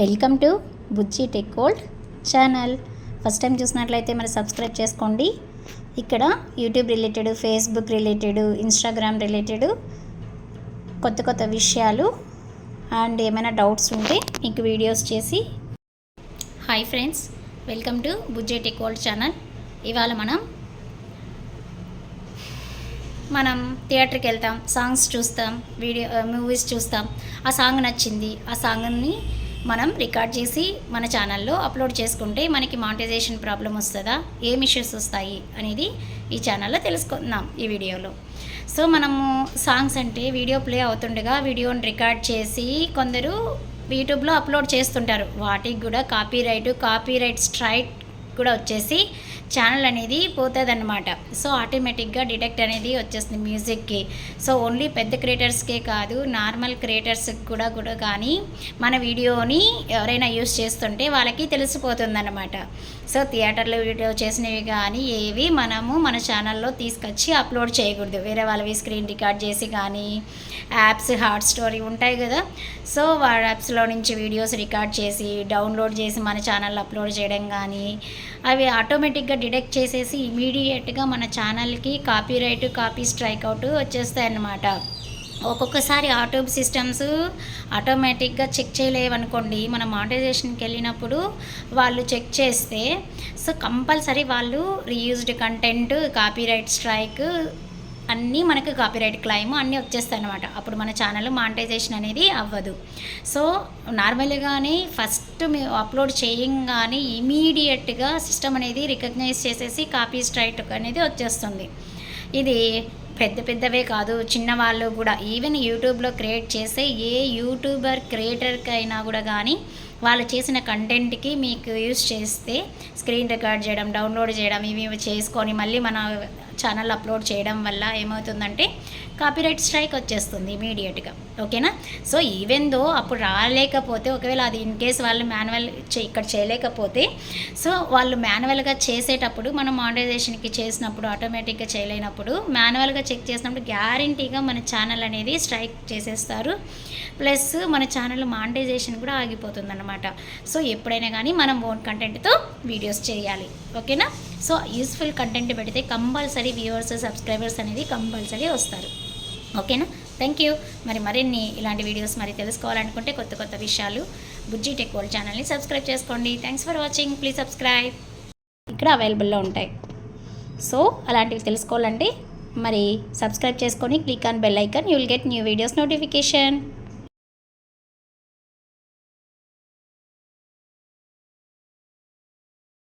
Welcome to Bujji tech gold channel. First time చూసినట్లయితే మరి subscribe చేసుకోండి. ఇక్కడ YouTube related Facebook related Instagram related కొత్త కొత్త విషయాలు అండ్ ఏమైనా డౌట్స్ ఉంటే మీకు వీడియోస్ చేసి. Hi friends welcome to Bujji tech old channel. ఇవాళ మనం మనం థియేటర్కి వెళ్తాం సాంగ్స్ చూస్తాం వీడియో మూవీస్ చూస్తాం. ఆ సాంగ్ నచ్చింది. ఆ సాంగ్ని మనం రికార్డ్ చేసి మన ఛానల్లో అప్లోడ్ చేసుకుంటే మనకి మానిటైజేషన్ ప్రాబ్లం వస్తుందా? ఏం ఇష్యూస్ వస్తాయి? అనేది ఈ ఛానల్లో తెలుసుకుందాం ఈ వీడియోలో. సో మనము సాంగ్స్ అంటే వీడియో ప్లే అవుతుండగా వీడియోని రికార్డ్ చేసి కొందరు యూట్యూబ్లో అప్లోడ్ చేస్తుంటారు. వాటికి కూడా copyright copyright straight కూడా వచ్చేసి ఛానల్ అనేది పోతుందన్నమాట. సో ఆటోమేటిక్గా డిటెక్ట్ అనేది వచ్చేస్తుంది మ్యూజిక్కి సో ఓన్లీ పెద్ద క్రియేటర్స్కే కాదు నార్మల్ క్రియేటర్స్కి కూడా కూడా కానీ మన వీడియోని ఎవరైనా యూస్ చేస్తుంటే వాళ్ళకి తెలిసిపోతుందన్నమాట. సో థియేటర్లో వీడియో చేసినవి కానీ ఏవి మనము మన ఛానల్లో తీసుకొచ్చి అప్లోడ్ చేయకూడదు. వేరే వాళ్ళవి స్క్రీన్ రికార్డ్ చేసి కానీ యాప్స్ హాట్ స్టోరీ ఉంటాయి కదా. సో వాళ్ళ యాప్స్లో నుంచి వీడియోస్ రికార్డ్ చేసి డౌన్లోడ్ చేసి మన ఛానల్లో అప్లోడ్ చేయడం కానీ అవి ఆటోమేటిక్గా డిడక్ట్ చేసేసి ఇమీడియట్గా మన ఛానల్కి copyright copy strike out వచ్చేస్తాయి అన్నమాట ఒక్కొక్కసారి ఆటోబ్ సిస్టమ్స్ ఆటోమేటిక్గా చెక్ చేయలేవనుకోండి మన మానిటైజేషన్కి వెళ్ళినప్పుడు వాళ్ళు చెక్ చేస్తే సో కంపల్సరీ వాళ్ళు రీయూజ్డ్ కంటెంట్ కాపీరైట్ స్ట్రైక్ అన్నీ మనకు కాపీరైట్ క్లైమ్ అన్నీ వచ్చేస్తాయి అనమాట అప్పుడు మన ఛానల్ మానిటైజేషన్ అనేది అవ్వదు. సో నార్మల్గానే ఫస్ట్ మేము అప్లోడ్ చేయంగానే ఇమీడియట్గా సిస్టమ్ అనేది రికగ్నైజ్ చేసేసి కాపీ స్ట్రైట్ అనేది వచ్చేస్తుంది. ఇది పెద్ద పెద్దవే కాదు చిన్నవాళ్ళు కూడా ఈవెన్ యూట్యూబ్లో క్రియేట్ చేసే ఏ యూట్యూబర్ క్రియేటర్కి అయినా కూడా కానీ వాళ్ళు చేసిన కంటెంట్కి మీకు యూస్ చేస్తే స్క్రీన్ రికార్డ్ చేయడం డౌన్లోడ్ చేయడం ఇవి ఇవి చేసుకొని మళ్ళీ మన ఛానల్ అప్లోడ్ చేయడం వల్ల ఏమవుతుందంటే కాపీరైట్ స్ట్రైక్ వచ్చేస్తుంది ఇమీడియట్గా ఓకేనా సో ఈవెన్ దో అప్పుడు రాలేకపోతే ఒకవేళ అది ఇన్ కేస్ వాళ్ళు మాన్యువల్ ఇక్కడ చేయలేకపోతే సో వాళ్ళు మాన్యువల్గా చేసేటప్పుడు మనం మానిటైజేషన్కి చేసినప్పుడు ఆటోమేటిక్గా చేయలేనప్పుడు మాన్యువల్గా చెక్ చేసినప్పుడు గ్యారంటీగా మన ఛానల్ అనేది స్ట్రైక్ చేసేస్తారు. ప్లస్ మన ఛానల్ మానిటైజేషన్ కూడా ఆగిపోతుంది అనమాట సో ఎప్పుడైనా కానీ మనం ఓన్ కంటెంట్తో వీడియోస్ చేయాలి. ఓకేనా? సో యూస్ఫుల్ కంటెంట్ పెడితే కంపల్సరీ వ్యూవర్స్ సబ్స్క్రైబర్స్ అనేది కంపల్సరీ వస్తారు. ఓకేనా? థ్యాంక్ యూ మరి మరిన్ని ఇలాంటి వీడియోస్ మరి తెలుసుకోవాలనుకుంటే కొత్త కొత్త విషయాలు బుజ్జి టెక్ వరల్డ్ ఛానల్ని సబ్స్క్రైబ్ చేసుకోండి. Thanks for watching please subscribe ఇక్కడ అవైలబుల్లో ఉంటాయి. సో అలాంటివి తెలుసుకోవాలంటే మరి సబ్స్క్రైబ్ చేసుకొని click on bell icon you will get new videos notification